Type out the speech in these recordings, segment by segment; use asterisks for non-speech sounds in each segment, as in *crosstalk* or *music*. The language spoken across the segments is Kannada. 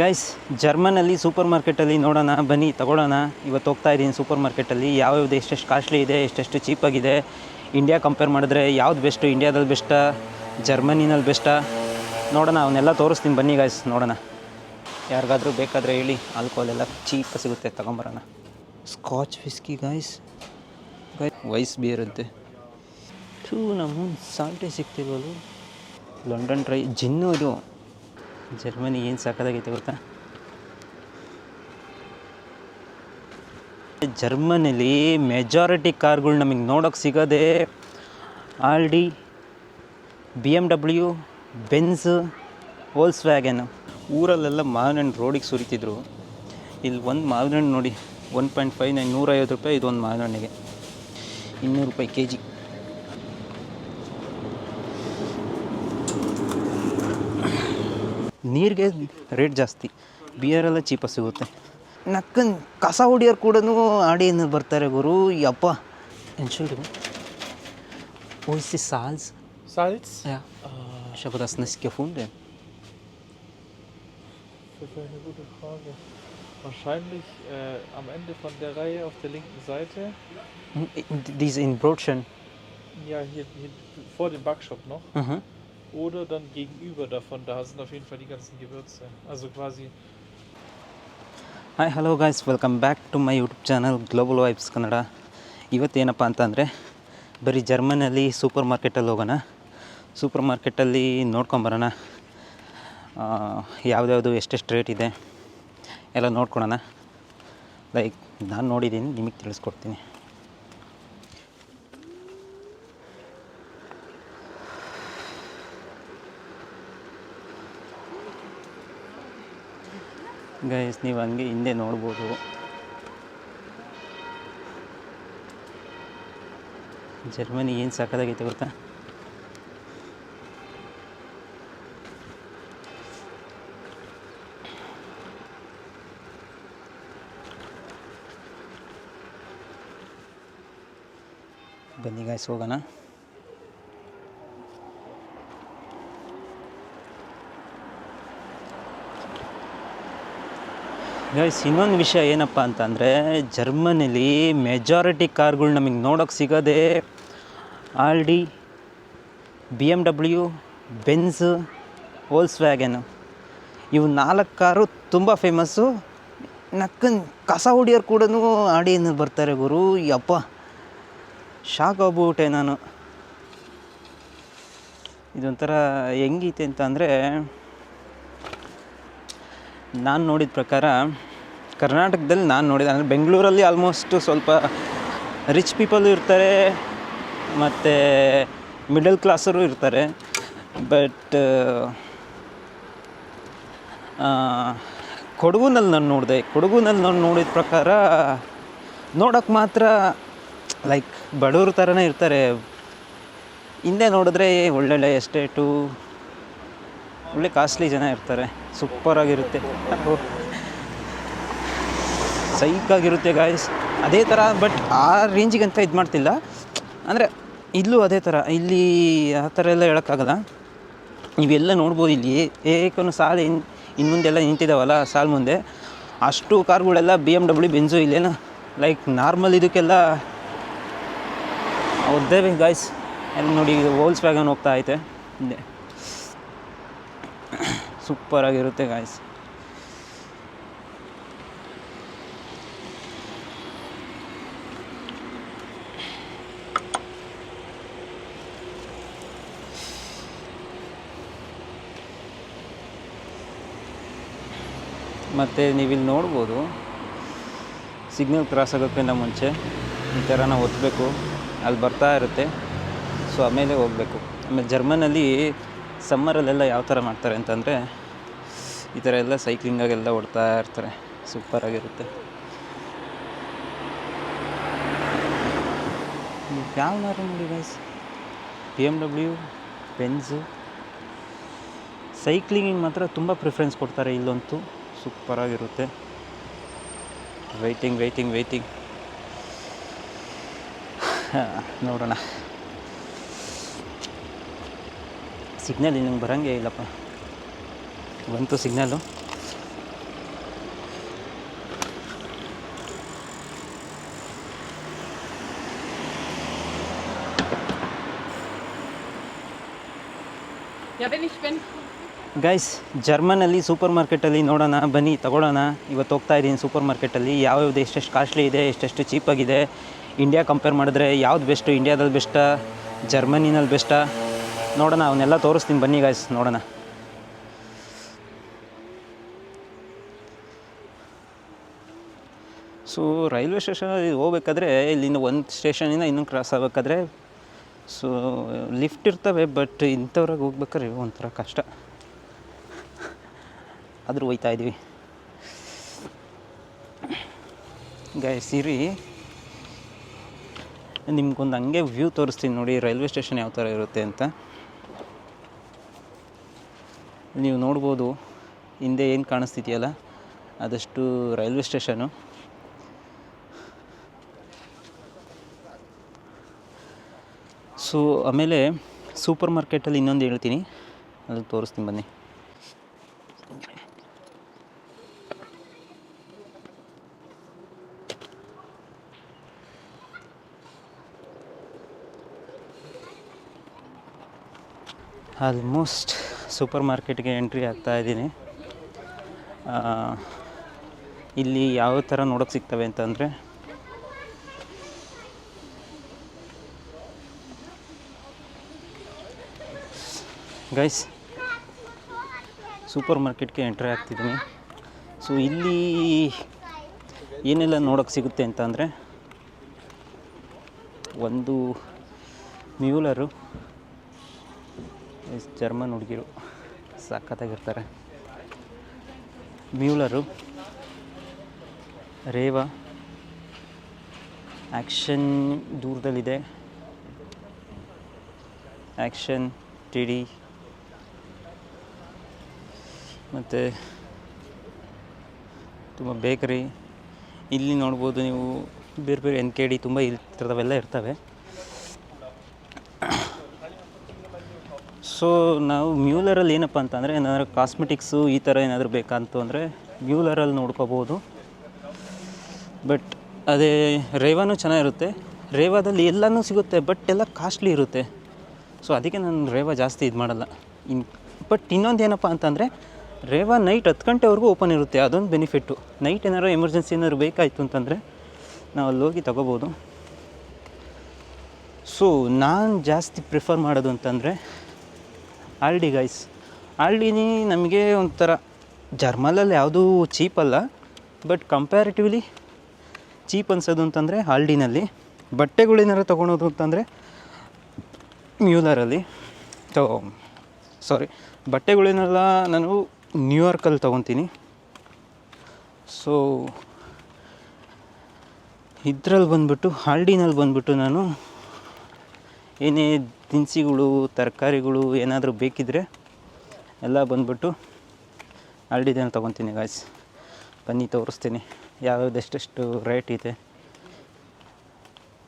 ಗೈಸ್ ಜರ್ಮನಲ್ಲಿ ಸೂಪರ್ ಮಾರ್ಕೆಟಲ್ಲಿ ನೋಡೋಣ, ಬನ್ನಿ, ತಗೊಳ್ಳೋಣ. ಇವತ್ತು ಹೋಗ್ತಾ ಇದ್ದೀನಿ ಸೂಪರ್ ಮಾರ್ಕೆಟಲ್ಲಿ ಯಾವ್ಯಾವ್ದು ಎಷ್ಟೆಷ್ಟು ಕಾಸ್ಟ್ಲಿ ಇದೆ, ಎಷ್ಟೆಷ್ಟು ಚೀಪಾಗಿದೆ ಇಂಡಿಯಾ ಕಂಪೇರ್ ಮಾಡಿದ್ರೆ ಯಾವ್ದು ಬೆಸ್ಟು ಇಂಡಿಯಾದಲ್ಲಿ ಬೆಸ್ಟಾ ಜರ್ಮನಿನಲ್ಲಿ ಬೆಸ್ಟಾ ನೋಡೋಣ, ಅವನ್ನೆಲ್ಲ ತೋರಿಸ್ತೀನಿ. ಬನ್ನಿ ಗೈಸ್ ನೋಡೋಣ. ಯಾರಿಗಾದರೂ ಬೇಕಾದರೆ ಹೇಳಿ ಆಲ್ಕೋಹಾಲ್ ಎಲ್ಲ ಚೀಪ್ ಸಿಗುತ್ತೆ, ತೊಗೊಂಬರೋಣ. ಸ್ಕಾಚ್ ವಿಸ್ಕಿ ಗೈಸ್ ಗೈ ವೈಸ್ ಬಿಯರ್ ಅಂತೆ. ಟೂ ನಮ್ಮ ಸಾಲ್ಟೇ ಸಿಗ್ತಿಲ್ವಲ್ಲ. ಲಂಡನ್ ಡ್ರೈ ಜಿನ್ನು ಇದು. ಜರ್ಮನಿ ಏನು ಸಾಕಾಗೈತೆ ಗೊತ್ತಾ? ಜರ್ಮನಿಲಿ ಮೆಜಾರಿಟಿ ಕಾರ್ಗಳು ನಮಗೆ ನೋಡೋಕೆ ಸಿಗೋದೇ Audi B M W Benz Volkswagen ಊರಲ್ಲೆಲ್ಲ ಮಾವಿನಣ್ಣು ರೋಡಿಗೆ ಸುರಿತಿದ್ರು. ಇಲ್ಲಿ ಒಂದು ಮಾವಿನಣ್ಣು ನೋಡಿ ಒನ್ ಪಾಯಿಂಟ್ ಫೈವ್ ನೈನ್ ನೂರೈವತ್ತು ರೂಪಾಯಿ ಇದೊಂದು ಒಂದು ಮಾವಿನ ಹಣ್ಣಿಗೆ. ಇನ್ನೂರು ರೂಪಾಯಿ ಕೆ ಜಿ ನೀರಿಗೆ ರೇಟ್ ಜಾಸ್ತಿ ಬಿಯರೆಲ್ಲ ಚೀಪಾಗಿ ಸಿಗುತ್ತೆ ನಕ್ಕನ್ ಕಸ ಹೊಡಿಯೋರು ಕೂಡ ಆಡಿಯನ್ನು ಬರ್ತಾರೆ ಗುರು ಯಪ್ಪ Entschuldigung. Wo ist die Salz? Salz? Ja. Ich habe das nicht gefunden. Das ist eine gute Frage. Wahrscheinlich äh, am Ende von der Reihe auf der linken Seite. Diese in Brotchen. Ja, hier, hier vor dem Backshop noch. Mhm. Oder dann gegenüber davon. Da sind auf jeden Fall die ganzen Gewürze. Also quasi. Hi hello guys welcome back to my YouTube channel global vibes Kannada ಇವತ್ತೇನಪ್ಪ ಅಂತಂದರೆ ಬರೀ ಜರ್ಮನಲ್ಲಿ ಸೂಪರ್ ಮಾರ್ಕೆಟಲ್ಲಿ ಹೋಗೋಣ ಸೂಪರ್ ಮಾರ್ಕೆಟಲ್ಲಿ ನೋಡ್ಕೊಂಬರೋಣ ಆ, ಎಷ್ಟೆಷ್ಟು ರೇಟ್ ಇದೆ ಎಲ್ಲ ನೋಡ್ಕೊಳೋಣ ಲೈಕ್ ನಾನು ನೋಡಿದ್ದೀನಿ ನಿಮಗೆ ತಿಳಿಸ್ಕೊಡ್ತೀನಿ ಗೈಸ್ ನೀವು ಹಂಗೆ ಹಿಂದೆ ನೋಡ್ಬೋದು. ಜರ್ಮನಿ ಏನು ಸಾಕಾಗೈತೆ ಗೊತ್ತಾ? ಬನ್ನಿ ಗಾಯ್ಸ್ ಹೋಗೋಣ. ಗೈಸ್ ಇನ್ನೊಂದು ವಿಷಯ ಏನಪ್ಪ ಅಂತಂದರೆ ಜರ್ಮನಿಲಿ ಮೆಜಾರಿಟಿ ಕಾರ್ಗಳು ನಮಗೆ ನೋಡೋಕೆ ಸಿಗೋದೇ Audi B M W Benz Volkswagen ಇವು ನಾಲ್ಕು ಕಾರು ತುಂಬ ಫೇಮಸ್ಸು ನಕ್ಕನ್ ಕಸ ಹೊಡಿಯೋರು ಕೂಡ ಆಡಿಯನ್ನು ಬರ್ತಾರೆ ಗುರು. ಯಪ್ಪ ಶಾಕ್ ಆಗ್ಬಿಟ್ಟೆ ನಾನು. ಇದೊಂಥರ ಹೆಂಗೈತೆ ಅಂತ ಅಂದರೆ ನಾನು ನೋಡಿದ ಪ್ರಕಾರ ಕರ್ನಾಟಕದಲ್ಲಿ ನಾನು ನೋಡಿದ, ಅಂದರೆ ಬೆಂಗಳೂರಲ್ಲಿ ಆಲ್ಮೋಸ್ಟ್ ಸ್ವಲ್ಪ ರಿಚ್ ಪೀಪಲ್ ಇರ್ತಾರೆ, ಮತ್ತು ಮಿಡಲ್ ಕ್ಲಾಸರು ಇರ್ತಾರೆ. ಬಟ್ ಕೊಡಗುನಲ್ಲಿ ನಾನು ನೋಡಿದೆ. ಕೊಡಗುನಲ್ಲಿ ನಾನು ನೋಡಿದ ಪ್ರಕಾರ ನೋಡೋಕ್ಕೆ ಮಾತ್ರ ಲೈಕ್ ಬಡವ್ರ ಥರನೇ ಇರ್ತಾರೆ. ಹಿಂದೆ ನೋಡಿದ್ರೆ ಒಳ್ಳೊಳ್ಳೆ ಎಸ್ಟೇಟು ಒಳ್ಳೆ ಕಾಸ್ಟ್ಲಿ ಜನ ಇರ್ತಾರೆ. ಸೂಪರಾಗಿರುತ್ತೆ ಸೈಕಾಗಿರುತ್ತೆ ಗಾಯ್ಸ್ ಅದೇ ಥರ ಬಟ್ ಆ ರೇಂಜಿಗಂತ ಇದು ಮಾಡ್ತಿಲ್ಲ. ಅಂದರೆ, ಇಲ್ಲೂ ಅದೇ ಥರ ಇಲ್ಲಿ ಆ ಥರ ಎಲ್ಲ ಹೇಳೋಕ್ಕಾಗಲ್ಲ. ನೀವೆಲ್ಲ ನೋಡ್ಬೋದು ಇಲ್ಲಿ. ಏಕನು ಸಾಲು ಇನ್ ಇನ್ನು ಮುಂದೆಲ್ಲ ನಿಂತಿದ್ದಾವಲ್ಲ ಸಾಲು ಮುಂದೆ. ಅಷ್ಟು ಕಾರ್ಗಳೆಲ್ಲ ಬಿ ಎಂ ಡಬ್ಲ್ಯೂ ಬೆಂಜು ಇಲ್ಲೇನ? ಲೈಕ್ ನಾರ್ಮಲ್ ಇದಕ್ಕೆಲ್ಲ ಒದ್ದೇ ಗಾಯ್ಸ್ ಎಲ್ಲ ನೋಡಿ ಹೋಲ್ಸ್ ವ್ಯಾಗನ್ ಹೋಗ್ತಾ ಐತೆ. ಹಿಂದೆ ಸೂಪರಾಗಿರುತ್ತೆ ಗಾಯ್ಸ್ ಮತ್ತು ನೀವಿಲ್ಲಿ ನೋಡ್ಬೋದು ಸಿಗ್ನಲ್ ಕ್ರಾಸ್ ಆಗೋಕ್ಕಿಂತ ಮುಂಚೆ ಈ ಥರ ನಾವು ಒತ್ತಬೇಕು ಅಲ್ಲಿ ಬರ್ತಾ ಇರುತ್ತೆ. ಸೊ ಆಮೇಲೆ ಹೋಗಬೇಕು. ಆಮೇಲೆ ಜರ್ಮನಲ್ಲಿ ಸಮ್ಮರಲ್ಲೆಲ್ಲ ಯಾವ ಥರ ಮಾಡ್ತಾರೆ ಅಂತಂದರೆ ಈ ಥರ ಎಲ್ಲ ಸೈಕ್ಲಿಂಗಾಗೆಲ್ಲ ಓಡ್ತಾ ಇರ್ತಾರೆ. ಸೂಪರಾಗಿರುತ್ತೆ ಯಾವ ಮಾರು ನೋಡಿ guys B M W Benz ಸೈಕ್ಲಿಂಗಿಗೆ ಮಾತ್ರ ತುಂಬ ಪ್ರಿಫರೆನ್ಸ್ ಕೊಡ್ತಾರೆ ಇಲ್ಲಂತೂ ಸೂಪರಾಗಿರುತ್ತೆ ವೈಟಿಂಗ್ ವೆಯ್ಟಿಂಗ್ ವೆಯ್ಟಿಂಗ್ ನೋಡೋಣ. ಸಿಗ್ನಲ್ ನಂಗೆ ಬರೋಂಗೇ ಇಲ್ಲಪ್ಪ. ಬಂತು ಸಿಗ್ನಲ್ಲು ಗೈಸ್ ಜರ್ಮನಲ್ಲಿ ಸೂಪರ್ ಮಾರ್ಕೆಟಲ್ಲಿ ನೋಡೋಣ ಬನ್ನಿ ತಗೊಳ್ಳೋಣ. ಇವತ್ತು ಹೋಗ್ತಾ ಇದ್ದೀನಿ ಸೂಪರ್ ಮಾರ್ಕೆಟಲ್ಲಿ ಯಾವ್ಯಾವ್ದು ಎಷ್ಟೆಷ್ಟು ಕಾಸ್ಟ್ಲಿ ಇದೆ ಎಷ್ಟೆಷ್ಟು ಚೀಪಾಗಿದೆ ಇಂಡಿಯಾ ಕಂಪೇರ್ ಮಾಡಿದ್ರೆ ಯಾವ್ದು ಬೆಸ್ಟು ಇಂಡಿಯಾದಲ್ಲಿ ಬೆಸ್ಟಾ ಜರ್ಮನಿನಲ್ಲಿ ಬೆಸ್ಟಾ ನೋಡೋಣ ಅವನ್ನೆಲ್ಲ ತೋರಿಸ್ತೀನಿ. ಬನ್ನಿ ಗಾಯ್ಸ್ ನೋಡೋಣ. ಸೊ ರೈಲ್ವೆ ಸ್ಟೇಷನಲ್ಲಿ ಹೋಗ್ಬೇಕಾದ್ರೆ ಇಲ್ಲಿಂದ ಒಂದು ಸ್ಟೇಷನಿಂದ ಇನ್ನೊಂದು ಕ್ರಾಸ್ ಆಗಬೇಕಾದ್ರೆ ಸೊ ಲಿಫ್ಟ್ ಇರ್ತವೆ ಬಟ್ ಇಂಥವ್ರಾಗ ಹೋಗ್ಬೇಕಾದ್ರೆ ಒಂಥರ ಕಷ್ಟ. ಆದರೂ ಹೋಯ್ತಾ ಇದ್ದೀವಿ. ಗಾಯ ಸಿರಿ ನಿಮ್ಗೊಂದು ಹಂಗೆ ವ್ಯೂ ತೋರಿಸ್ತೀನಿ ನೋಡಿ ರೈಲ್ವೆ ಸ್ಟೇಷನ್ ಯಾವ ಥರ ಇರುತ್ತೆ ಅಂತ. ನೀವು ನೋಡ್ಬೋದು, ಹಿಂದೆ ಏನು ಕಾಣಿಸ್ತಿದೆಯಲ್ಲ, ಆದಷ್ಟು ರೈಲ್ವೆ ಸ್ಟೇಷನು ಸೊ, ಆಮೇಲೆ ಸೂಪರ್ ಮಾರ್ಕೆಟಲ್ಲಿ ಇನ್ನೊಂದು ಹೇಳ್ತೀನಿ. ಅದು ತೋರಿಸ್ತೀನಿ ಬನ್ನಿ. ಆಲ್ಮೋಸ್ಟ್ ಸೂಪರ್ ಮಾರ್ಕೆಟ್ಗೆ ಎಂಟ್ರಿ ಆಗ್ತಾ ಇದ್ದೀನಿ. ಇಲ್ಲಿ ಯಾವ ಥರ ನೋಡೋಕ್ಕೆ ಸಿಗ್ತವೆ ಅಂತಂದರೆ ಗೈಸ್ ಸೂಪರ್ ಮಾರ್ಕೆಟ್ಗೆ ಎಂಟ್ರಿ ಆಗ್ತಿದ್ದೀನಿ. ಸೊ ಇಲ್ಲಿ ಏನೆಲ್ಲ ನೋಡೋಕ್ಕೆ ಸಿಗುತ್ತೆ ಅಂತ ಅಂದರೆ, ಒಂದು ಮ್ಯೂಲರು ಜರ್ಮನ್ ಹುಡುಗಿರು, ಸಖತ್ತಾಗಿರ್ತಾರೆ. ಮ್ಯೂಲರು, ರೇವಾ ಆ್ಯಕ್ಷನ್ ದೂರದಲ್ಲಿದೆ. ಆ್ಯಕ್ಷನ್ ಟಿ ಡಿ ಮತ್ತು ತುಂಬ ಬೇಕರಿ. ಇಲ್ಲಿ ನೋಡ್ಬೋದು ನೀವು ಬೇರೆ ಬೇರೆ ಎನ್ ಕೆ ಡಿ ತುಂಬ ಇಲ್ಲಿ ಥರದವೆಲ್ಲ ಇರ್ತವೆ. ಸೊ ನಾವು ಮ್ಯೂಲರಲ್ಲಿ ಏನಪ್ಪ ಅಂತಂದರೆ ಏನಾದರೂ ಕಾಸ್ಮೆಟಿಕ್ಸು ಈ ಥರ ಏನಾದರೂ ಬೇಕಂತು ಅಂದರೆ ಮ್ಯೂಲರಲ್ಲಿ ನೋಡ್ಕೋಬೋದು. ಬಟ್ ಅದೇ ರೇವಾನು ಚೆನ್ನಾಗಿರುತ್ತೆ. ರೇವಾದಲ್ಲಿ ಎಲ್ಲನೂ ಸಿಗುತ್ತೆ ಬಟ್ ಎಲ್ಲ ಕಾಸ್ಟ್ಲಿ ಇರುತ್ತೆ. ಸೊ ಅದಕ್ಕೆ ನಾನು ರೇವಾ ಜಾಸ್ತಿ ಇದು ಮಾಡಲ್ಲ ಇನ್ ಬಟ್ ಇನ್ನೊಂದು ಏನಪ್ಪ ಅಂತಂದರೆ ರೇವಾ ನೈಟ್ ಹತ್ತು ಗಂಟೆವರೆಗೂ ಓಪನ್ ಇರುತ್ತೆ, ಅದೊಂದು ಬೆನಿಫಿಟ್ಟು ನೈಟ್ ಏನಾದ್ರು ಎಮರ್ಜೆನ್ಸಿ ಏನಾದ್ರು ಬೇಕಾಯಿತು ಅಂತಂದರೆ ನಾವು ಅಲ್ಲಿ ಹೋಗಿ ತಗೋಬೋದು. ಸೊ ನಾನು ಜಾಸ್ತಿ ಪ್ರಿಫರ್ ಮಾಡೋದು ಅಂತಂದರೆ ಆಲ್ಡಿ ಗೈಸ್ ಆಲ್ಡಿನಿ ನಮಗೆ ಒಂಥರ ಜರ್ಮಲಲ್ಲಿ ಯಾವುದೂ ಚೀಪಲ್ಲ ಬಟ್ ಕಂಪ್ಯಾರಿಟಿವ್ಲಿ ಚೀಪ್ ಅನ್ಸೋದು ಅಂತಂದರೆ ಆಲ್ಡಿನಲ್ಲಿ ಬಟ್ಟೆಗಳೇನಾರು ತೊಗೊಳೋದು ಅಂತಂದರೆ ಮ್ಯೂಲರಲ್ಲಿ ತೊ ಸಾರಿ ಬಟ್ಟೆಗಳೇನೆಲ್ಲ ನಾನು ನ್ಯೂಯಾರ್ಕಲ್ಲಿ ತೊಗೊತೀನಿ. ಸೊ ಇದ್ರಲ್ಲಿ ಬಂದ್ಬಿಟ್ಟು ಹಾಲ್ಡಿನಲ್ಲಿ ಬಂದ್ಬಿಟ್ಟು ನಾನು ಏನೇ ದಿನಸಿಗಳು, ತರಕಾರಿಗಳು ಏನಾದರೂ ಬೇಕಿದ್ದರೆ ಎಲ್ಲ ಬಂದುಬಿಟ್ಟು ಹಾಲ್ಡಿನಲ್ಲಿ ತೊಗೊತೀನಿ ಗಾಯ್ಸ್ ಬನ್ನಿ, ತೋರಿಸ್ತೀನಿ. ಯಾವ್ಯಾವ್ದು ಎಷ್ಟೆಷ್ಟು ರೇಟ್ ಇದೆ.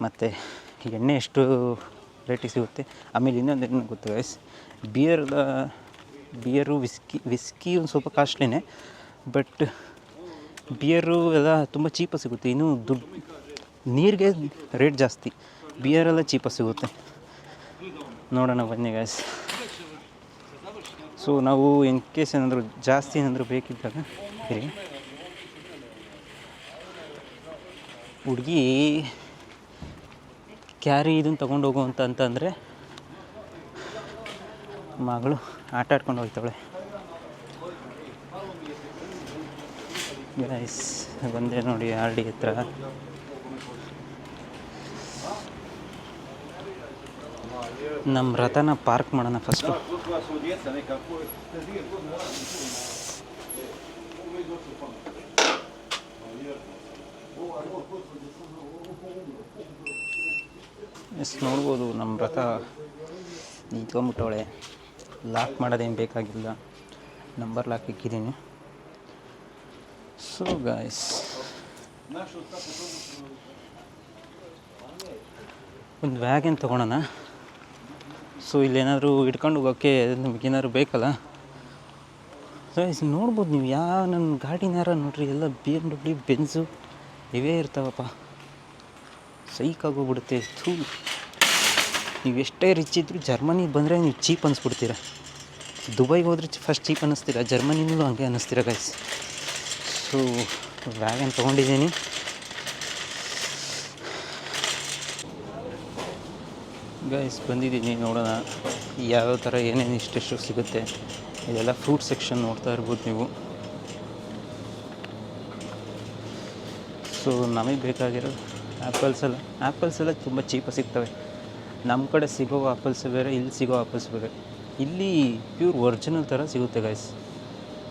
ಮತ್ತು ಎಣ್ಣೆ ಎಷ್ಟು ರೇಟಿಗೆ ಸಿಗುತ್ತೆ. ಆಮೇಲೆ ಇನ್ನೊಂದು ಏನು ಗೊತ್ತು guys beer beer whisky whisky ಒಂದು ಸ್ವಲ್ಪ ಕಾಸ್ಟ್ಲಿನೇ ಬಟ್ ಬಿಯರು ಎಲ್ಲ ತುಂಬ ಚೀಪಾಗಿ ಸಿಗುತ್ತೆ. ಇನ್ನೂ ದುಡ್ಡು ನೀರಿಗೆ ರೇಟ್ ಜಾಸ್ತಿ. ಬಿಯರೆಲ್ಲ ಚೀಪಾಗಿ ಸಿಗುತ್ತೆ. ನೋಡೋಣ ಬನ್ನಿ ಗ್ಯಾಸ್ ಸೊ ನಾವು ಇನ್ ಕೇಸ್ ಏನಾದರೂ ಜಾಸ್ತಿ ಏನಾದರೂ ಬೇಕಿದ್ದಾಗ ಇರಿ. ಹುಡುಗಿ ಕ್ಯಾರಿ ಇದನ್ನು ತೊಗೊಂಡು ಹೋಗುವಂತ ಅಂತಂದರೆ ಮಗಳು ಆಟ ಆಡ್ಕೊಂಡು ಹೋಗ್ತಾಳೆ. ಗೈಸ್ ಬಂದೆ ನೋಡಿ ಆರ್ ಡಿ ಹತ್ರ. ನಮ್ಮ ರಥನ ಪಾರ್ಕ್ ಮಾಡೋಣ ಫಸ್ಟು ಎಸ್ ನೋಡ್ಬೋದು ನಮ್ಮ ರಥ ನಿಂತ್ಕೊಂಬಿಟ್ಟವಳೆ ಲಾಕ್ ಮಾಡೋದೇನು ಬೇಕಾಗಿಲ್ಲ. ನಂಬರ್ ಲಾಕ್ ಇಕ್ಕಿದ್ದೀನಿ ಸೊ ಗಾಯ್ಸ್ ಒಂದು ವ್ಯಾಗೇನು ತೊಗೊಳೋಣ. ಸೊ ಇಲ್ಲೇನಾದರೂ ಇಟ್ಕೊಂಡು ಹೋಗೋಕ್ಕೆ ನಮಗೇನಾದ್ರು ಬೇಕಲ್ಲ? ಗೈಸ್ ನೋಡ್ಬೋದು ನೀವು ಯಾವ ನನ್ನ ಗಾಡಿನಾರ ನೋಡ್ರಿ, ಎಲ್ಲ ಬಿ ಎಂ ಡಬ್ಲ್ಯೂ ಬೆನ್ಸು ಇವೇ ಇರ್ತಾವಪ್ಪ. ಸೈಕಾಗೋಗ್ಬಿಡುತ್ತೆ ಥೂ. ನೀವು ಎಷ್ಟೇ ರಿಚ್ ಇದ್ದರೂ ಜರ್ಮನಿಗೆ ಬಂದರೆ ನೀವು ಚೀಪ್ ಅನ್ನಿಸ್ಬಿಡ್ತೀರ ದುಬೈಗೆ ಹೋದ್ರೆ ಫಸ್ಟ್ ಚೀಪ್ ಅನ್ನಿಸ್ತೀರ ಜರ್ಮನಿನೂ ಹಂಗೆ ಅನ್ನಿಸ್ತೀರ ಗೈಸ್ ಸೊ ವ್ಯಾಗನ್ ತೊಗೊಂಡಿದ್ದೀನಿ. ಗೈಸ್ ಬಂದಿದ್ದೀನಿ ನೋಡೋಣ. ಯಾವ್ಯಾವ ಥರ ಏನೇನು ಇಷ್ಟೆಷ್ಟು ಸಿಗುತ್ತೆ. ಇದೆಲ್ಲ ಫ್ರೂಟ್ ಸೆಕ್ಷನ್ ನೋಡ್ತಾ ಇರ್ಬೋದು ನೀವು. ಸೊ ನಮಗೆ ಬೇಕಾಗಿರೋ ಆ್ಯಪಲ್ಸ್ ಎಲ್ಲ. ಆ್ಯಪಲ್ಸ್ ಎಲ್ಲ ತುಂಬ ಚೀಪಾಗಿ ಸಿಗ್ತವೆ. ನಮ್ಮ ಕಡೆ ಸಿಗೋ ಆ್ಯಪಲ್ಸ್ ಬೇರೆ, ಇಲ್ಲಿ ಸಿಗೋ ಆ್ಯಪಲ್ಸ್ ಬೇರೆ. ಇಲ್ಲಿ ಪ್ಯೂರ್ ಒರ್ಜಿನಲ್ ಥರ ಸಿಗುತ್ತೆ ಗೈಸ್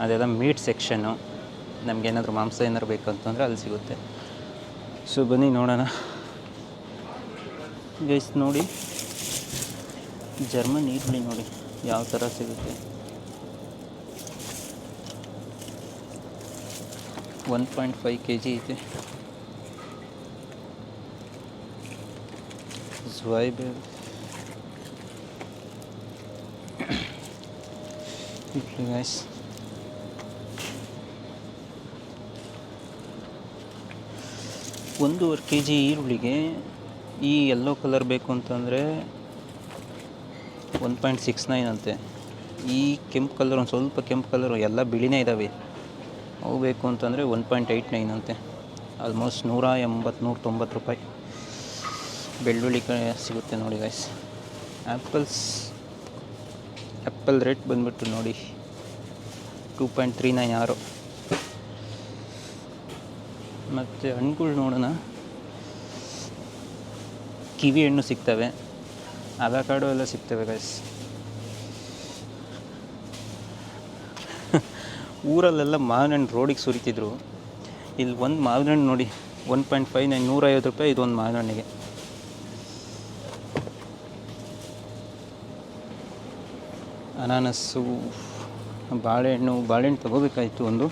ಅದೆಲ್ಲ ಮೀಟ್ ಸೆಕ್ಷನ್ನು ನಮಗೇನಾದರೂ ಮಾಂಸ ಏನಾದ್ರು ಬೇಕಂತಂದರೆ ಅಲ್ಲಿ ಸಿಗುತ್ತೆ. ಸೊ ಬನ್ನಿ ನೋಡೋಣ. ಗೈಸ್ ನೋಡಿ. ಜರ್ಮನ್ ಈರುಳ್ಳಿ ನೋಡಿ. ಯಾವ ಥರ ಸಿಗುತ್ತೆ. One point five K G ಐತೆ ಜ್ವಾಯ್ಬೆಲ್ ಗೈಸ್ ಒಂದೂವರೆ ಕೆ ಜಿ ಈರುಳ್ಳಿಗೆ ಈ ಯೆಲ್ಲೋ ಕಲರ್ ಬೇಕು ಅಂತಂದರೆ ಒನ್ ಪಾಯಿಂಟ್ ಸಿಕ್ಸ್ ನೈನ್ ಅಂತೆ. ಈ ಕೆಂಪು ಕಲರ್ ಒಂದು ಸ್ವಲ್ಪ ಕೆಂಪು ಕಲರು ಎಲ್ಲ ಬಿಳಿನೇ ಇದ್ದಾವೆ ಅವು ಬೇಕು ಅಂತಂದರೆ ಒನ್ ಪಾಯಿಂಟ್ ಏಯ್ಟ್ ನೈನ್ ಅಂತೆ. ಆಲ್ಮೋಸ್ಟ್ ನೂರ ಎಂಬತ್ತು ನೂರ ತೊಂಬತ್ತು ರೂಪಾಯಿ. ಬೆಳ್ಳುಳ್ಳಿ ಸಿಗುತ್ತೆ ನೋಡಿ ಗೈಸ್ ಆ್ಯಪಲ್ಸ್ ಆ್ಯಪಲ್ ರೇಟ್ ಬಂದುಬಿಟ್ಟು ನೋಡಿ ಟೂ ಪಾಯಿಂಟ್ ತ್ರೀ ನೈನ್ ಆರು. ಮತ್ತು ಹಣ್ಣುಗಳು ನೋಡೋಣ. ಕಿವಿ ಹಣ್ಣು ಸಿಗ್ತವೆ. ಅವಕಾಡೋ ಎಲ್ಲ ಸಿಗ್ತವೆ ಗೈಸ್ *laughs* ಊರಲ್ಲೆಲ್ಲ ಮಾವಿನ ಹಣ್ಣು ರೋಡಿಗೆ ಸುರಿತಿದ್ರು. ಇಲ್ಲಿ ಒಂದು ಮಾವಿನ ಹಣ್ಣು ನೋಡಿ ಒನ್ ಪಾಯಿಂಟ್ ಫೈವ್ ನೈನ್ ನೂರೈವತ್ತು ರೂಪಾಯಿ ಇದೊಂದು ಮಾವಿನಣ್ಣಿಗೆ ಅನಾನಸ್ಸು, ಬಾಳೆಹಣ್ಣು ಬಾಳೆಹಣ್ಣು ತಗೋಬೇಕಾಯಿತು ಒಂದು.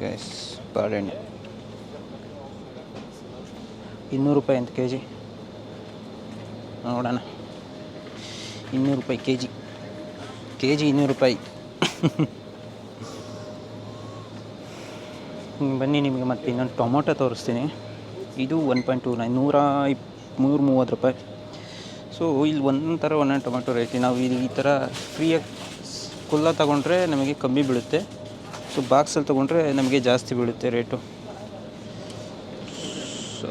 ಗೈಸ್ ಬಾಳೆಹಣ್ಣು. ಇನ್ನೂರು ರೂಪಾಯಿ ಅಂತ ಕೆ ಜಿ ನೋಡೋಣ. ಇನ್ನೂರು ರೂಪಾಯಿ ಕೆ ಜಿ ಕೆ ಜಿ ಇನ್ನೂರು ರೂಪಾಯಿ. *laughs* ಬನ್ನಿ ನಿಮಗೆ ಮತ್ತೆ ಇನ್ನೊಂದು ಟೊಮೊಟೊ ತೋರಿಸ್ತೀನಿ. ಇದು ಒನ್ ಪಾಯಿಂಟ್ ಟೂ ನೈನ್ ನೂರ ಇಪ್, ನೂರ ಮೂವತ್ತು ರೂಪಾಯಿ. ಸೊ ಇಲ್ಲಿ ಒಂದೊಂದು ಥರ ಒಂದೊಂದು ಟೊಮೆಟೊ ರೇಟ್ ನಾವು ಇಲ್ಲಿ ಈ ಥರ ಫ್ರೀಯಾಗಿ ಕುಲ್ಲ ತಗೊಂಡ್ರೆ ನಮಗೆ ಕಮ್ಮಿ ಬೀಳುತ್ತೆ. ಸೊ ಬಾಕ್ಸಲ್ಲಿ ತೊಗೊಂಡ್ರೆ ನಮಗೆ ಜಾಸ್ತಿ ಬೀಳುತ್ತೆ ರೇಟು ಸೊ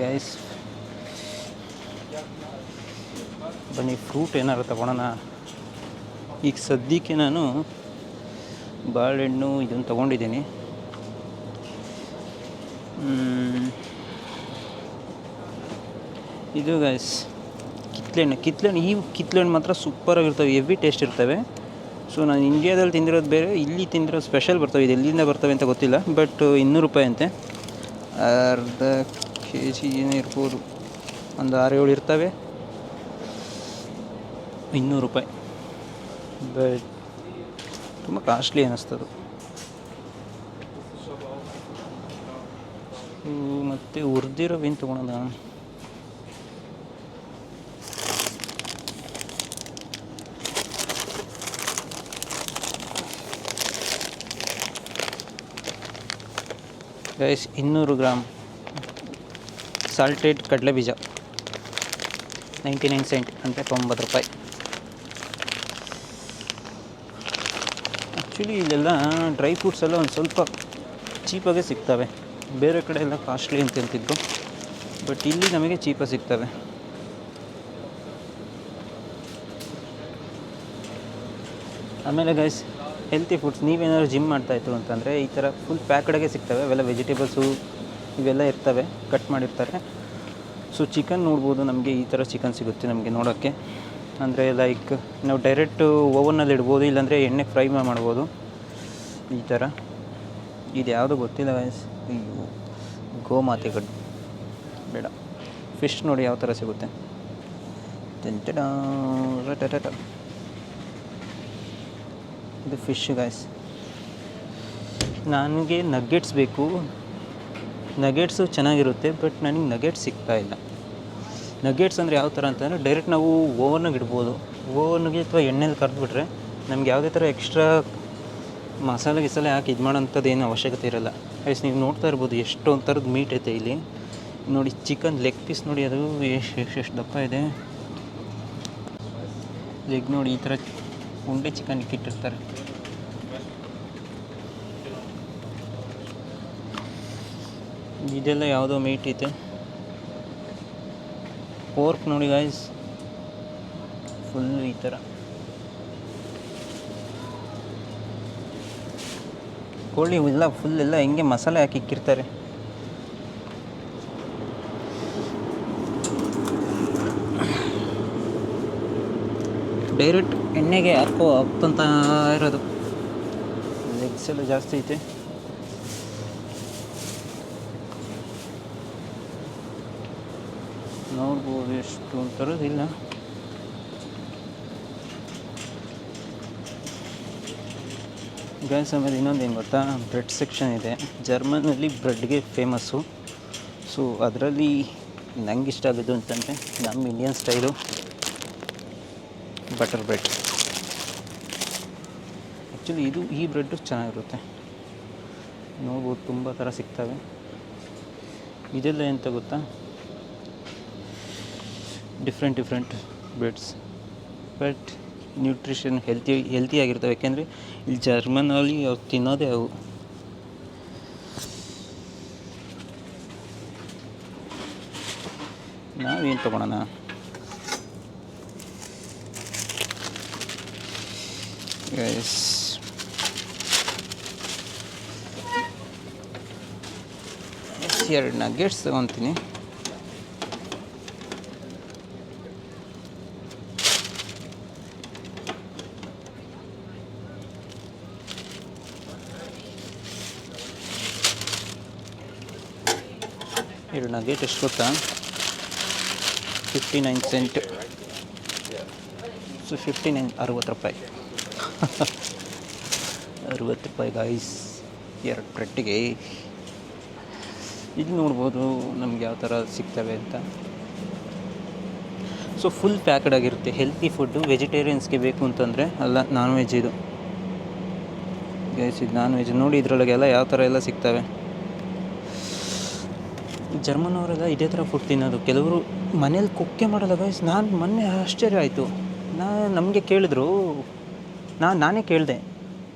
ಗ್ಯಾಸ್ ಬನ್ನಿ ಫ್ರೂಟ್ ಏನಾರು ತಗೊಳೋಣ ಈಗ ಸದ್ಯಕ್ಕೆ ನಾನು ಬಾಳೆಹಣ್ಣು ಇದನ್ನು ತೊಗೊಂಡಿದ್ದೀನಿ. ಇದು ಗೈಸ್ ಕಿತ್ಲೆಹಣ್ಣು. ಕಿತ್ಲೆಹಣ್ಣು, ಈ ಕಿತ್ಲೆಹಣ್ಣು ಮಾತ್ರ ಸೂಪರಾಗಿರ್ತವೆ, ಹೆವಿ ಟೇಸ್ಟ್ ಇರ್ತವೆ. ಸೊ ನಾನು ಇಂಡಿಯಾದಲ್ಲಿ ತಿಂದಿರೋದು ಬೇರೆ, ಇಲ್ಲಿ ತಿಂದಿರೋದು ಸ್ಪೆಷಲ್ ಬರ್ತವೆ, ಇದು ಎಲ್ಲಿಂದ ಬರ್ತವೆ ಅಂತ ಗೊತ್ತಿಲ್ಲ. ಬಟ್ ಇನ್ನೂರು ರೂಪಾಯಿ ಅಂತೆ. ಅರ್ಧ ಕೆ ಜಿ ಏನೇ ಇರ್ಬೋದು, ಒಂದು ಆರು ಏಳು ಇರ್ತವೆ. ಇನ್ನೂರು ರೂಪಾಯಿ. ಬಟ್ ತುಂಬ ಕಾಸ್ಟ್ಲಿ ಅನ್ನಿಸ್ತದು. ಮತ್ತು ಉರ್ದಿರೋ ವಿನ್ ತೊಗೊಳದ ಗೈಸ್ ಇನ್ನೂರು ಗ್ರಾಮ್ ಸಾಲ್ಟೆಡ್ ಕಡಲೆ ಬೀಜ. ನೈಂಟಿ ನೈನ್ ಸೆಂಟ್ ಅಂದರೆ ತೊಂಬತ್ತು ರೂಪಾಯಿ. ಆ್ಯಕ್ಚುಲಿ ಇಲ್ಲೆಲ್ಲ ಡ್ರೈ ಫ್ರೂಟ್ಸ್ ಎಲ್ಲ ಒಂದು ಸ್ವಲ್ಪ ಚೀಪಾಗೆ ಸಿಗ್ತವೆ. ಬೇರೆ ಕಡೆ ಎಲ್ಲ ಕಾಸ್ಟ್ಲಿ ಅಂತ ಹೇಳ್ತಿದ್ರು. ಬಟ್ ಇಲ್ಲಿ ನಮಗೆ ಚೀಪಾಗಿ ಸಿಗ್ತವೆ. ಆಮೇಲೆ ಗೈಸ್ ಹೆಲ್ತಿ ಫುಡ್ಸ್ ನೀವೇನಾದ್ರು ಜಿಮ್ ಮಾಡ್ತಾಯಿತ್ತು ಅಂತಂದರೆ ಈ ಥರ ಫುಲ್ ಪ್ಯಾಕ್ಡಾಗೆ ಸಿಗ್ತವೆ. ಅವೆಲ್ಲ ವೆಜಿಟೇಬಲ್ಸು ಇವೆಲ್ಲ ಇರ್ತವೆ. ಕಟ್ ಮಾಡಿರ್ತಾರೆ. ಸೊ ಚಿಕನ್ ನೋಡ್ಬೋದು, ನಮಗೆ ಈ ಥರ ಚಿಕನ್ ಸಿಗುತ್ತೆ ನಮಗೆ ನೋಡೋಕ್ಕೆ. ಅಂದರೆ ಲೈಕ್ ನಾವು ಡೈರೆಕ್ಟು ಓವನಲ್ಲಿ ಇಡ್ಬೋದು, ಇಲ್ಲಾಂದರೆ ಎಣ್ಣೆ ಫ್ರೈ ಮಾಡ್ಬೋದು. ಈ ಥರ ಇದು ಯಾವುದು ಗೊತ್ತಿಲ್ಲ ಅಯ್ಯೋ ಕಡ್ಡಿ ಬೇಡ. ಫಿಶ್ ನೋಡಿ ಯಾವ ಥರ ಸಿಗುತ್ತೆ. ಇದು ಫಿಶ್ ಗಾಯ್ಸ್ ನನಗೆ ನಗ್ಗೆಟ್ಸ್ ಬೇಕು. ನಗೆಟ್ಸು ಚೆನ್ನಾಗಿರುತ್ತೆ ಬಟ್ ನನಗೆ ನಗೆಟ್ಸ್ ಸಿಗ್ತಾ ಇಲ್ಲ. ನಗೆಟ್ಸ್ ಅಂದರೆ ಯಾವ ಥರ ಅಂತಂದರೆ ಡೈರೆಕ್ಟ್ ನಾವು ಓವನ್ನಾಗ ಇಡ್ಬೋದು. ಓವನ್ಗೆ ಅಥವಾ ಎಣ್ಣೆಲಿ ಕರೆದ್ಬಿಟ್ರೆ ನಮ್ಗೆ ಯಾವುದೇ ಥರ ಎಕ್ಸ್ಟ್ರಾ ಮಸಾಲೆ ಗಿಸಾಲೆ ಹಾಕಿ ಇದು ಮಾಡೋಂಥದ್ದು ಏನು ಅವಶ್ಯಕತೆ ಇರಲ್ಲ. ಐಸ್ ನೀವು ನೋಡ್ತಾ ಇರ್ಬೋದು ಎಷ್ಟೊಂದು ಥರದ ಮೀಟ್ ಐತೆ ಇಲ್ಲಿ. ನೋಡಿ ಚಿಕನ್ ಲೆಗ್ ಪೀಸ್ ನೋಡಿ, ಅದು ಎಷ್ಟು ಎಷ್ಟು ಎಷ್ಟು ದಪ್ಪ ಇದೆ. ಲೆಗ್ ನೋಡಿ, ಈ ಥರ ಉಂಡೆ ಚಿಕನ್ ಇಟ್ಟಿರ್ತಾರೆ. ಇದೆಲ್ಲ ಯಾವುದೋ ಮೀಟ್ ಐತೆ. ಪೋರ್ಕ್ ನೋಡಿ ಗಾಯ್ಸ್ ಫುಲ್ ಈ ಥರ ಕೋಳಿ ಎಲ್ಲ ಫುಲ್ ಎಲ್ಲ ಹೆಂಗೆ ಮಸಾಲೆ ಹಾಕಿ ಇಕ್ಕಿರ್ತಾರೆ. ಡೈರೆಕ್ಟ್ ಎಣ್ಣೆಗೆ ಹಾಕೋ ಹಾಕ್ತಂತ ಇರೋದು. ಲೆಗ್ಸ್ ಎಲ್ಲ ಜಾಸ್ತಿ ಐತೆ. ನೋಡ್ಬೋದು ಎಷ್ಟು ಥರದಿಲ್ಲ ಗ್ಯಾಸ್ ಆಮೇಲೆ ಇನ್ನೊಂದು ಏನು ಗೊತ್ತಾ? ಬ್ರೆಡ್ ಸೆಕ್ಷನ್ ಇದೆ. ಜರ್ಮನಲ್ಲಿ ಬ್ರೆಡ್ಗೆ ಫೇಮಸ್ಸು ಸೊ ಅದರಲ್ಲಿ ನಂಗೆ ಇಷ್ಟ ಆಗೋದು ಅಂತಂದರೆ ನಮ್ಮ Indian style butter bread actually ಇದು ಈ ಬ್ರೆಡ್ಡು ಚೆನ್ನಾಗಿರುತ್ತೆ. ನೋಡ್ಬೋದು, ತುಂಬ ಥರ ಸಿಗ್ತವೆ. ಇದೆಲ್ಲ ಎಂತ ಗೊತ್ತಾ? Different different breads but nutrition healthy ಹೆಲ್ತಿಯಾಗಿರ್ತವೆ ಯಾಕೆಂದರೆ ಇಲ್ಲಿ ಜರ್ಮನಲ್ಲಿ ಅವ್ರು ತಿನ್ನೋದೇ ಅವು. ನಾವೇನು ತೊಗೊಳೋಣ? ಎಸ್ ಎರಡು ನಗ್ಗೆಟ್ಸ್ ತೊಗೊತೀನಿ. ನಗೇಟ್ ಎಷ್ಟು ಗೊತ್ತಾ? Fifty nine cent so fifty nine ಅರುವತ್ತು ರೂಪಾಯಿ. *laughs* ಅರುವತ್ತು ರೂಪಾಯಿ ಗಾಯ್ಸ್ ಎರಡು ಬ್ರೆಡ್ಗೆ ಇಲ್ಲಿ ನೋಡ್ಬೋದು ನಮ್ಗೆ ಯಾವ ಥರ ಸಿಗ್ತವೆ ಅಂತ. ಸೊ ಫುಲ್ ಪ್ಯಾಕ್ಡ್ ಆಗಿರುತ್ತೆ. ಹೆಲ್ತಿ ಫುಡ್ಡು ವೆಜಿಟೇರಿಯನ್ಸ್ಗೆ ಬೇಕು ಅಂತಂದರೆ, ಅಲ್ಲ ನಾನ್ ವೆಜ್ ಇದು. ಗೈಸ್ ಇದು ನಾನ್ ವೆಜ್ ನೋಡಿ ಇದರೊಳಗೆಲ್ಲ ಯಾವ ಥರ ಎಲ್ಲ ಸಿಗ್ತವೆ. ಜರ್ಮನ್ ಅವರೆಲ್ಲ ಇದೇ ಥರ ಫುಡ್ ತಿನ್ನೋದು. ಕೆಲವರು ಮನೇಲಿ ಕುಕ್ಕೆ ಮಾಡಲ್ಲ ಗೈಸ್ ನಾನು ಮೊನ್ನೆ ಆಶ್ಚರ್ಯ ಆಯಿತು. ನಾ, ನಮಗೆ ಕೇಳಿದ್ರು. ನಾನು ನಾನೇ ಕೇಳಿದೆ.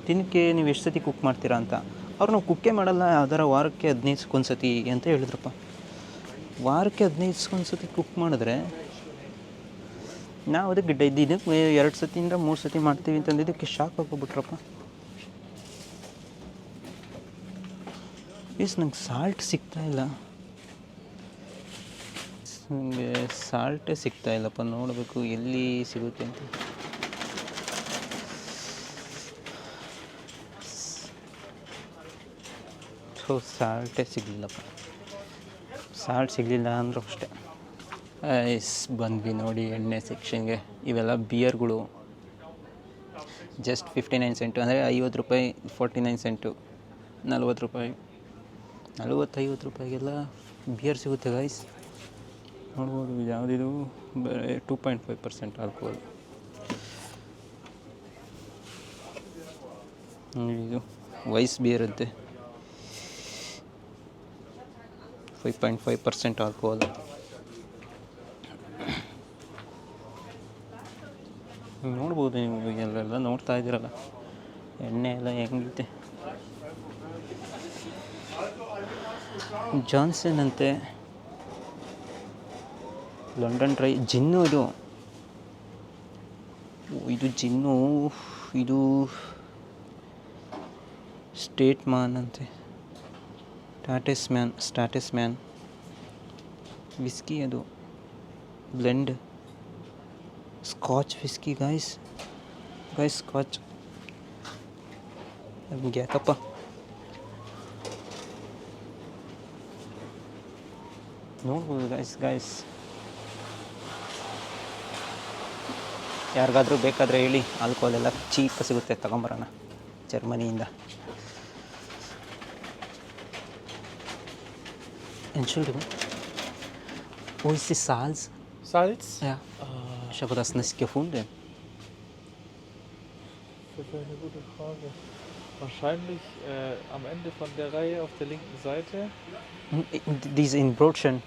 ತಿನ್ನಕ್ಕೆ ನೀವು ಎಷ್ಟು ಸತಿ ಕುಕ್ ಮಾಡ್ತೀರಾ ಅಂತ? ಅವ್ರು, ನಾವು ಕುಕ್ಕೇ ಮಾಡಲ್ಲ. ಅದರ ವಾರಕ್ಕೆ ಹದಿನೈದು ಸತಿ ಅಂತ ಹೇಳಿದ್ರಪ್ಪ. ವಾರಕ್ಕೆ ಹದಿನೈದು ಸತಿ ಕುಕ್ ಮಾಡಿದ್ರೆ ನಾವು ಅದಕ್ಕೆ ಇದ್ದಿದ್ದಕ್ಕೆ ಎರಡು ಸತಿಯಿಂದ ಮೂರು ಸತಿ ಮಾಡ್ತೀವಿ ಅಂತಂದಿದ್ದಕ್ಕೆ ಶಾಕ್ ಹೋಗ್ಬಿಟ್ರಪ್ಪ ಎಸ್ ನಂಗೆ ಸಾಲ್ಟ್ ಸಿಗ್ತಾ ಇಲ್ಲ. ನನಗೆ ಸಾಲ್ಟೇ ಸಿಗ್ತಾ ಇಲ್ಲಪ್ಪ ನೋಡಬೇಕು ಎಲ್ಲಿ ಸಿಗುತ್ತೆ ಅಂತ. ಸೊ ಸಾಲ್ಟೇ ಸಿಗಲಿಲ್ಲಪ್ಪ. ಸಾಲ್ಟ್ ಸಿಗಲಿಲ್ಲ ಅಂದರೂ ಅಷ್ಟೇ. ಐಸ್ ಬಂದ್ವಿ ನೋಡಿ ಎಣ್ಣೆ ಸೆಕ್ಷನ್ಗೆ. ಇವೆಲ್ಲ ಬಿಯರ್ಗಳು. ಜಸ್ಟ್ ಫಿಫ್ಟಿ ನೈನ್ ಸೆಂಟು ಅಂದರೆ ಐವತ್ತು ರೂಪಾಯಿ ಫೋರ್ಟಿ ನೈನ್ ಸೆಂಟು. ನಲ್ವತ್ತು ರೂಪಾಯಿ. ನಲ್ವತ್ತೈವತ್ತು ರೂಪಾಯಿಗೆಲ್ಲ ಬಿಯರ್ ಸಿಗುತ್ತೆ ಗೈಸ್ ನೋಡ್ಬೋದು ಯಾವುದಿದು ಟೂ ಪಾಯಿಂಟ್ ಫೈವ್ ಪರ್ಸೆಂಟ್ ಆಗ್ಬೋದು. ಇದು ವೈಸ್ ಬಿಯರ್ ಅಂತೆ. Five point five percent alcohol ನೋಡ್ಬೋದು ನೀವು ಎಲ್ಲೆಲ್ಲ ನೋಡ್ತಾ ಇದ್ದೀರಲ್ಲ, ಎಣ್ಣೆ ಎಲ್ಲ ಹೆಂಗಿದೆ ಜಾನ್ಸನ್ ಅಂತೆ. ಲಂಡನ್ ಡ್ರೈ ಜಿನ್ನು ಇದು ಓ, ಇದು ಜಿನ್ನು ಇದು ಸ್ಟೇಟ್ ಮ್ಯಾನ್ ಅಂತೆ ಟಾಟಸ್ ಮ್ಯಾನ್ ಸ್ಟಾಟಸ್ ಮ್ಯಾನ್ ವಿಸ್ಕಿ ಅದು blend Scotch whisky guys guys Scotch ನಮ್ಗೆ ಯಾಕಪ್ಪ ನೋಡ್ಬೋದು ಗಾಯ್ಸ್ ಗಾಯ್ಸ್ ಯಾರಿಗಾದ್ರೂ ಬೇಕಾದರೆ ಹೇಳಿ ಆಲ್ಕೋಹಾಲ್ ಎಲ್ಲ ಚೀಪ್ ಸಿಗುತ್ತೆ ತಗೊಂಬರೋಣ ಜರ್ಮನಿಯಿಂದ Entschuldigung. Wo ist die Salz? Salz? Ja. Ich habe das nicht gefunden. Das ist eine gute Frage. Wahrscheinlich äh, am Ende von der Reihe auf der linken Seite. Diese in Brotchen.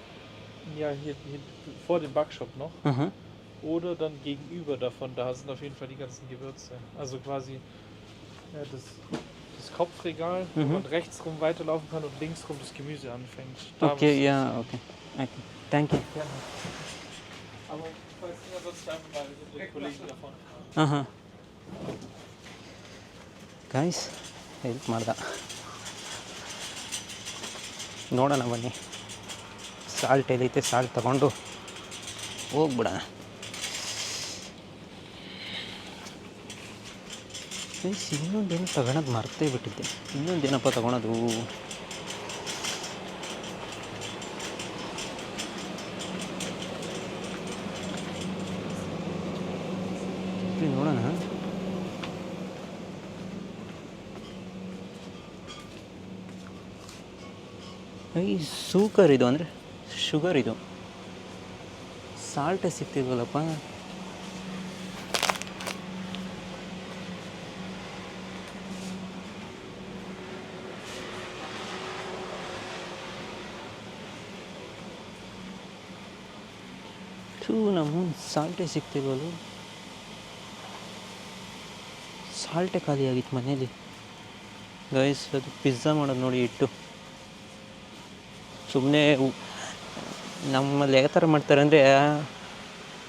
Ja, hier, hier vor dem Backshop noch. Mhm. Oder dann gegenüber davon, da sind auf jeden Fall die ganzen Gewürze. Also quasi ja, das, das Kopfregal, wo Mhm. man rechts rum weiterlaufen kann und links rum das Gemüse anfängt. Da Okay, muss- ja, okay. okay. Thank you. Gerne. Aber falls nicht, sonst einfach mal unsere Kollegen davon. ಹಾಂ ಗೈಸ್ ಹೆಲ್ಪ್ ಮಾಡ್ದ ನೋಡೋಣ ಬನ್ನಿ ಸಾಲ್ಟ್ ಎಲ್ಲೈತೆ ಸಾಲ್ಟ್ ತಗೊಂಡು ಹೋಗ್ಬಿಡೋಣ ಗೈಸ್ ಇನ್ನೊಂದೇನು ತಗೊಳೋದು ಮರ್ತೇ ಬಿಟ್ಟಿದ್ದೆ. ಇನ್ನೊಂದೇನಪ್ಪ ತಗೊಳೋದು? ಇರ್ಲಿ ನೋಡೋಣ. ಈ ಸೂಕರ್ ಇದು ಅಂದರೆ ಶುಗರ್ ಇದು. ಸಾಲ್ಟೇ ಸಿಗ್ತಿಲ್ವಲ್ಲಪ್ಪ ಥೂ ನಮ್ಮ ಸಾಲ್ಟೇ ಸಿಗ್ತಿಲ್ವಲ್ಲ ಸಾಲ್ಟೇ ಖಾಲಿ ಆಗಿತ್ತು ಮನೇಲಿ ಗೈಸ್ ಅದು ಪಿಜ್ಜಾ ಮಾಡೋದು ನೋಡಿ ಇಟ್ಟು. ಸುಮ್ಮನೆ ನಮ್ಮಲ್ಲಿ ಯಾವ ಥರ ಮಾಡ್ತಾರೆ ಅಂದರೆ,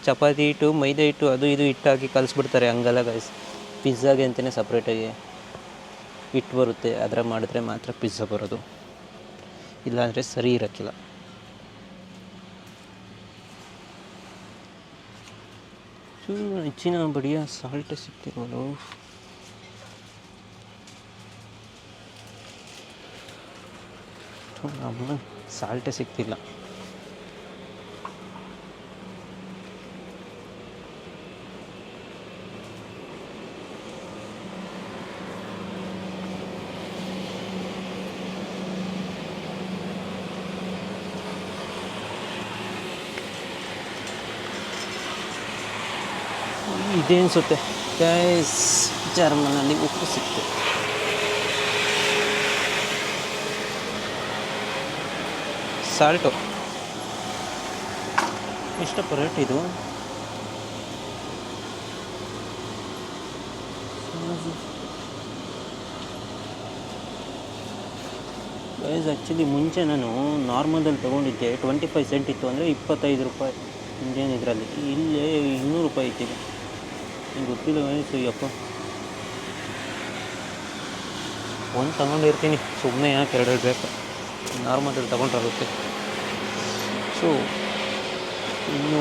ಚಪಾತಿ ಹಿಟ್ಟು ಮೈದಾ ಹಿಟ್ಟು ಅದು ಇದು ಹಿಟ್ಟಾಗಿ ಹಾಕಿ ಕಲಿಸ್ಬಿಡ್ತಾರೆ ಹಂಗಲ್ಲ ಗೈಸ್ ಪಿಜ್ಜಾಗೆ ಅಂತಲೇ ಸಪ್ರೇಟಾಗಿ ಹಿಟ್ಟು ಬರುತ್ತೆ. ಅದರ ಮಾಡಿದ್ರೆ ಮಾತ್ರ ಪಿಜ್ಜಾ ಬರೋದು. ಇಲ್ಲಾಂದರೆ ಸರಿ ಇರೋಕ್ಕಿಲ್ಲ. ಚೂ ಹೆಚ್ಚಿನ ಬಡಿಯ ಸಾಲ್ಟ್ ನಮ್ಮ ಸಾಲ್ಟೇ ಸಿಗ್ತಿಲ್ಲ ಇದೆ ಅನಿಸುತ್ತೆ ಗೈಸ್ ಜರ್ಮನಲ್ಲಿ ಉಪ್ಪು ಸಿಕ್ತು ಸಾಲ್ಟು ಎಷ್ಟಪ್ಪ ರೇಟ್ ಇದು ಗೈಸ್ ಆ್ಯಕ್ಚುಲಿ ಮುಂಚೆ ನಾನು ನಾರ್ಮಲಲ್ಲಿ ತೊಗೊಂಡಿದ್ದೆ. ಟ್ವೆಂಟಿ ಫೈವ್ ಸೆಂಟ್ ಇತ್ತು ಅಂದರೆ ಇಪ್ಪತ್ತೈದು ರೂಪಾಯಿ. ಇಂಡಿಯನ್ ಇದರಲ್ಲಿ. ಇಲ್ಲೇ ಇನ್ನೂರು ರೂಪಾಯಿ ಇತ್ತಿದೆ ಗೊತ್ತಿಲ್ಲ ಗೈಸ್ ಅಯ್ಯಪ್ಪ ಒಂದು ತಗೊಂಡಿರ್ತೀನಿ ಸುಮ್ಮನೆ ಯಾಕೆ ಎರಡು ಬೇಕು? ನಾರ್ಮಲ್ ತಗೊಂಡ್ರಾಗುತ್ತೆ ಸೊ ಇನ್ನೂ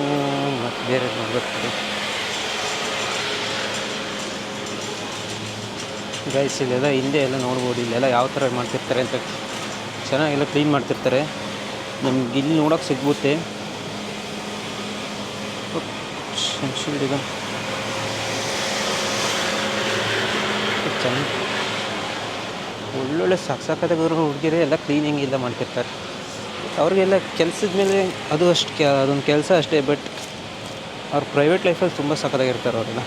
ಮತ್ತು ಬೇರೆ ನೋಡ್ಬೇಕು ಗೈಸ್ ಇಲ್ಲೆಲ್ಲ ಹಿಂದೆ ಎಲ್ಲ ನೋಡ್ಬೋದು. ಇಲ್ಲೆಲ್ಲ ಯಾವ ಥರ ಮಾಡ್ತಿರ್ತಾರೆ ಅಂತ ಚೆನ್ನಾಗೆಲ್ಲ ಕ್ಲೀನ್ ಮಾಡ್ತಿರ್ತಾರೆ. ನಮ್ಗೆ ಇಲ್ಲಿ ನೋಡೋಕೆ ಸಿಗ್ಬುತ್ತೆ ಶೀಲ್ಡ್ ಇದೆ ಚೆನ್ನಾಗಿ ಒಳ್ಳೊಳ್ಳೆ ಸಾಕು ಸಾಕಾದಾಗ ಹುಡುಗಿರೆ ಎಲ್ಲ ಕ್ಲೀನಿಂಗ್ ಎಲ್ಲ ಮಾಡ್ತಿರ್ತಾರೆ. ಅವ್ರಿಗೆಲ್ಲ ಕೆಲಸದ ಮೇಲೆ ಅದು ಅಷ್ಟು ಕೆ, ಅದೊಂದು ಕೆಲಸ ಅಷ್ಟೇ ಬಟ್ ಅವ್ರ ಪ್ರೈವೇಟ್ ಲೈಫಲ್ಲಿ ತುಂಬ ಸಖತ್ತಾಗಿರ್ತಾರೆ ಅವರೆಲ್ಲ.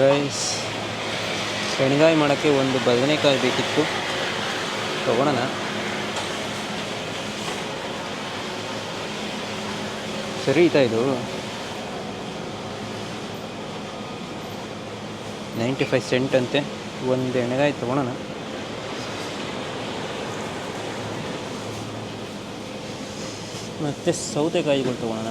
ಗೈಸ್ ಶೆಣಗಾಯಿ ಮಾಡೋಕ್ಕೆ ಒಂದು ಬದನೆಕಾಯಿ ಬೇಕಿತ್ತು. ತೊಗೊಳೋಣ ಸರಿ ಇದು ನೈಂಟಿ ಫೈವ್ ಸೆಂಟ್ ಅಂತೆ. ಒಂದು ಎಣ್ಣೆಗಾಯಿ ತೊಗೊಳೋಣ ಮತ್ತು ಸೌತೆಕಾಯಿಗಳು ತೊಗೊಳೋಣ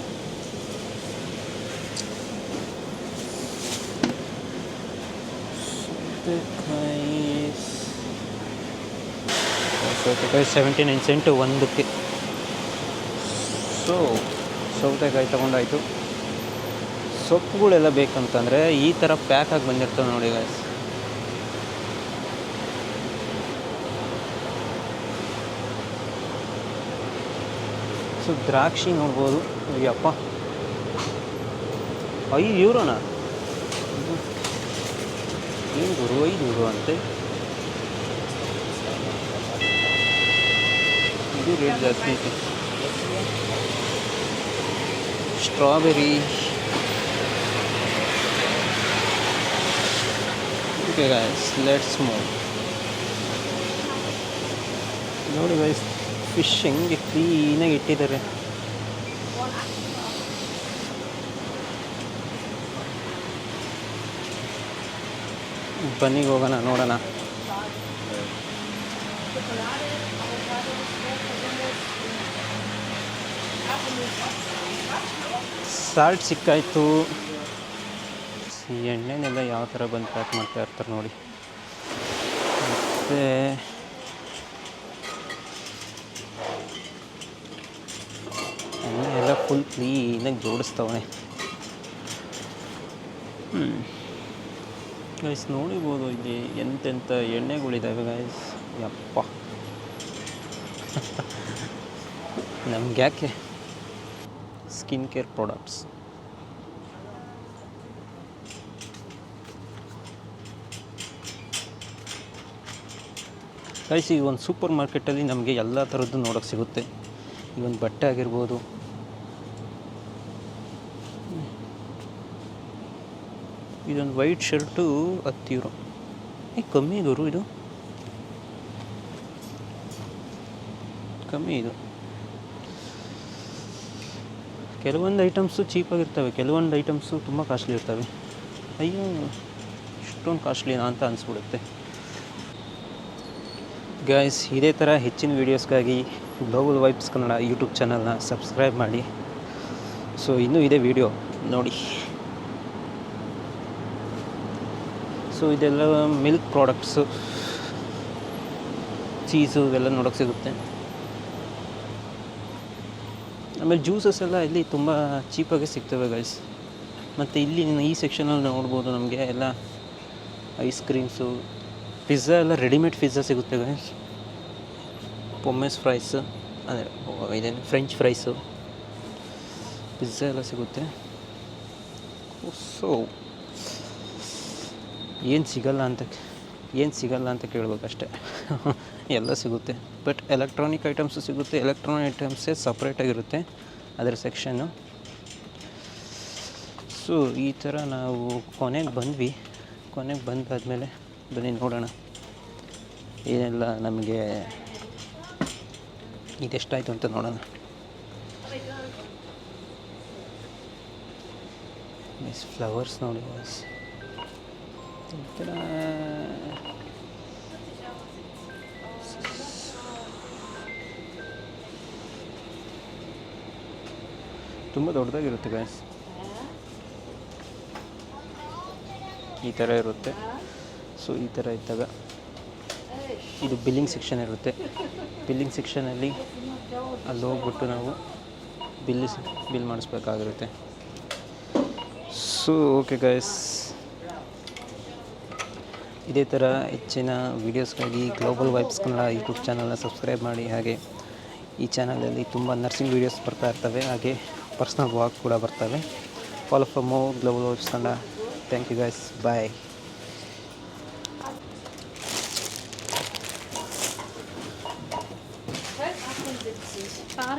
ಸೌತೆಕಾಯಿ ಸೌತೆಕಾಯಿ ಸೆವೆಂಟಿ ನೈನ್ ಸೆಂಟು ಒಂದಕ್ಕೆ. ಸೊ ಸೌತೆಕಾಯಿ ತೊಗೊಂಡಾಯ್ತು. ಸೊಪ್ಪುಗಳೆಲ್ಲ ಬೇಕಂತಂದರೆ ಈ ಥರ ಪ್ಯಾಕಾಗಿ ಬಂದಿರ್ತವೆ ನೋಡಿ ಗಾಯ್ಸ್ ಸೊ, ದ್ರಾಕ್ಷಿ ನೋಡ್ಬೋದು. ಅಯ್ಯಪ್ಪ. ಐದು ಯೂರೋನ? ಏನು ಗುರು ಐದು ಯೂರೋ ಅಂತೆ. ಇದು ರೇಟ್ ಜಾಸ್ತಿ ಐತೆ. Strawberry okay guys let's move ನೋಡಿ ಗೈಸ್ ಫಿಶ್ ಹೆಂಗೆ ಕ್ಲೀನಾಗಿ ಇಟ್ಟಿದ್ದಾರೆ. ಬನ್ನಿಗೆ ಹೋಗೋಣ, ನೋಡೋಣ. ಸಾಲ್ಟ್ ಸಿಕ್ಕಾಯ್ತು. ಈ ಎಣ್ಣೆನೆಲ್ಲ ಯಾವ ಥರ ಬಂದು ಪ್ಯಾಕ್ ಮಾಡ್ತಾ ಇರ್ತಾರೆ ನೋಡಿ. ಮತ್ತು ಎಣ್ಣೆ ಎಲ್ಲ ಫುಲ್ ಕ್ಲೀನಾಗಿ ಜೋಡಿಸ್ತವನೆ ಗೈಸ್ ನೋಡಿಬೋದು ಇಲ್ಲಿ ಎಂತೆಂಥ ಎಣ್ಣೆಗಳಿದ್ದಾವೆ ಗೈಸ್ ಯಪ್ಪ. ನಮ್ಗೆ ಯಾಕೆ ಸ್ಕಿನ್ ಕೇರ್ ಪ್ರಾಡಕ್ಟ್ಸ್ ಗೈಸ್ ಈ ಒಂದು ಸೂಪರ್ ಮಾರ್ಕೆಟಲ್ಲಿ ನಮಗೆ ಎಲ್ಲ ಥರದ್ದು ನೋಡೋಕ್ಕೆ ಸಿಗುತ್ತೆ. ಈ ಒಂದು ಬಟ್ಟೆ ಆಗಿರ್ಬೋದು. ಇದೊಂದು ವೈಟ್ ಶರ್ಟು ಹತ್ತಿರು. ಏ, ಕಮ್ಮಿ ಗುರು ಇದು? ಕಮ್ಮಿ ಇದು. ಕೆಲವೊಂದು ಐಟಮ್ಸು ಚೀಪಾಗಿರ್ತವೆ ಕೆಲವೊಂದು ಐಟಮ್ಸು ತುಂಬ ಕಾಸ್ಟ್ಲಿ ಇರ್ತವೆ. ಅಯ್ಯೋ, ಇಷ್ಟೊಂದು ಕಾಸ್ಟ್ಲಿನಾ ಅಂತ ಅನಿಸ್ಬಿಡುತ್ತೆ. ಗಾಯ್ಸ್ ಇದೇ ಥರ ಹೆಚ್ಚಿನ ವೀಡಿಯೋಸ್ಗಾಗಿ ಗ್ಲೋಬಲ್ ವೈಬ್ಸ್ ಕನ್ನಡ ಯೂಟ್ಯೂಬ್ ಚಾನಲ್ನ ಸಬ್ಸ್ಕ್ರೈಬ್ ಮಾಡಿ. ಸೊ ಇನ್ನೂ ಇದೆ ವಿಡಿಯೋ ನೋಡಿ. ಸೊ ಇದೆಲ್ಲ ಮಿಲ್ಕ್ ಪ್ರಾಡಕ್ಟ್ಸು ಚೀಸು ಇವೆಲ್ಲ ನೋಡೋಕ್ಕೆ ಸಿಗುತ್ತೆ. ಆಮೇಲೆ ಜ್ಯೂಸಸ್ ಎಲ್ಲ ಇಲ್ಲಿ ತುಂಬ ಚೀಪಾಗಿ ಸಿಗ್ತವೆ ಗೈಸ್ ಮತ್ತು ಇಲ್ಲಿ ಈ ಸೆಕ್ಷನಲ್ಲಿ ನೋಡ್ಬೋದು ನಮಗೆ ಎಲ್ಲ ಐಸ್ ಕ್ರೀಮ್ಸು ಪಿಜ್ಜಾ ಎಲ್ಲ ರೆಡಿಮೇಡ್ ಪಿಜ್ಜಾ ಸಿಗುತ್ತೆ ಗೈಸ್ ಪೊಮ್ಮೆಸ್ ಫ್ರೈಸ್ ಅದೇ ಇದೇನು ಫ್ರೆಂಚ್ ಫ್ರೈಸು ಪಿಜ್ಜಾ ಎಲ್ಲ ಸಿಗುತ್ತೆ. ಸೊ, ಏನು ಸಿಗಲ್ಲ ಅಂತ ಏನು ಸಿಗಲ್ಲ ಅಂತ ಕೇಳಬೇಕಷ್ಟೆ. ಎಲ್ಲ ಸಿಗುತ್ತೆ. ಬಟ್ ಎಲೆಕ್ಟ್ರಾನಿಕ್ ಐಟಮ್ಸು ಸಿಗುತ್ತೆ. ಎಲೆಕ್ಟ್ರಾನಿಕ್ ಐಟಮ್ಸೇ ಸಪ್ರೇಟಾಗಿರುತ್ತೆ ಅದರ ಸೆಕ್ಷನ್ನು ಸೊ ಈ ಥರ ನಾವು ಕೊನೆಗೆ ಬಂದ್ವಿ. ಕೊನೆಗೆ ಬಂದಾದಮೇಲೆ ಬನ್ನಿ ನೋಡೋಣ. ಏನೆಲ್ಲ ನಮಗೆ ಇದೆಷ್ಟಾಯಿತು ಅಂತ ನೋಡೋಣ. ಮಿಸ್ ಫ್ಲವರ್ಸ್ ನೋಡಿ ಮಿಸ್ ಒಂಥರ ತುಂಬ ದೊಡ್ಡದಾಗಿರುತ್ತೆ ಗಾಯ್ಸ್ ಈ ಥರ ಇರುತ್ತೆ. ಸೊ ಈ ಥರ ಇದ್ದಾಗ ಇದು ಬಿಲ್ಲಿಂಗ್ ಸೆಕ್ಷನ್ ಇರುತ್ತೆ. ಬಿಲ್ಲಿಂಗ್ ಸೆಕ್ಷನಲ್ಲಿ ಅಲ್ಲಿ ಹೋಗ್ಬಿಟ್ಟು ನಾವು ಬಿಲ್ ಬಿಲ್ ಮಾಡಿಸ್ಬೇಕಾಗಿರುತ್ತೆ. ಸೊ ಓಕೆ ಗಾಯ್ಸ್ ಇದೇ ಥರ ಹೆಚ್ಚಿನ ವೀಡಿಯೋಸ್ಗಾಗಿ ಗ್ಲೋಬಲ್ ವೈಬ್ಸ್ ಕನ್ನಡ ಯೂಟ್ಯೂಬ್ ಚಾನಲ್ನ ಸಬ್ಸ್ಕ್ರೈಬ್ ಮಾಡಿ. ಹಾಗೆ ಈ ಚಾನಲಲ್ಲಿ ತುಂಬ ನರ್ಸಿಂಗ್ ವೀಡಿಯೋಸ್ ಬರ್ತಾ ಇರ್ತವೆ. ಹಾಗೆ ಪರ್ಸ್ನಲ್ ವಾಕ್ ಕೂಡ ಬರ್ತವೆ. Follow for more global vibes Kannada. Thank you guys bye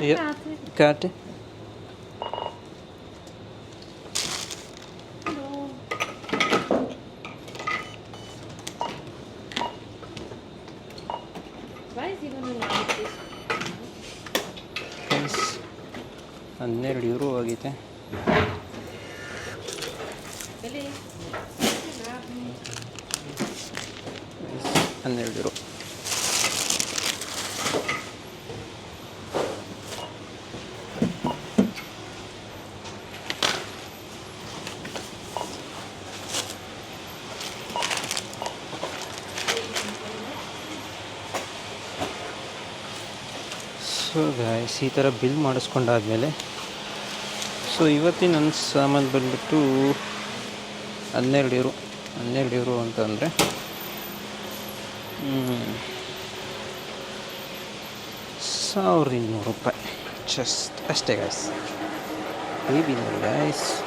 Ja, Karte. Guys, ಹನ್ನೆರಡು ಯೂರೋ ಆಗೈತೆ ಹನ್ನೆರಡು ಯೂರೋ ಸೊ ಗಾಯ್ಸ್ ಈ ಥರ ಬಿಲ್ ಮಾಡಿಸ್ಕೊಂಡಾದ್ಮೇಲೆ. ಸೊ, ಇವತ್ತಿನ ನನ್ನ ಸಾಮಾನು ಬಂದುಬಿಟ್ಟು ಹನ್ನೆರಡು ಇರು ಹನ್ನೆರಡು ಇರು ಅಂತಂದರೆ ಸಾವಿರದ ಇನ್ನೂರು ರೂಪಾಯಿ. ಜಸ್ಟ್ ಅಷ್ಟೇ ಗಾಯ್ಸ್ ಬೇಬಿ ಗಾಯ್ಸ್